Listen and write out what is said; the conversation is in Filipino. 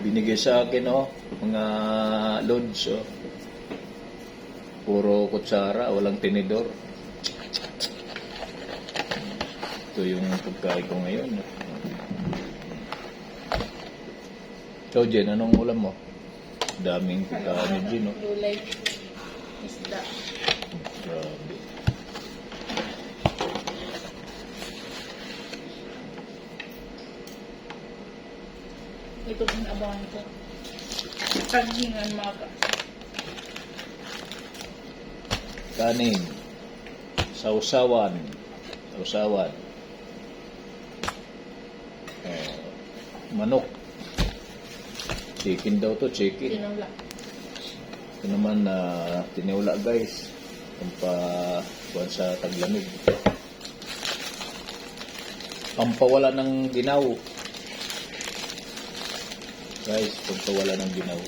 Binigay sa akin, oh, mga loads, oh. Puro kutsara, walang tinidor. Ito yung pagkain ko ngayon. So, Jen, anong ulam mo? Daming pagkain ni Jen, oh. Gulay. Isda. Ito ang abangan ko. Taghingan maga. Kanin. Sausawan. Sausawan. Eh, manok. Chicken daw to, chicken. Tinula. Ito naman na tiniwala guys. Kung pa kuwan sa taglamig. Pampawala ng ginaw. Guys, pampawala ng ginaw.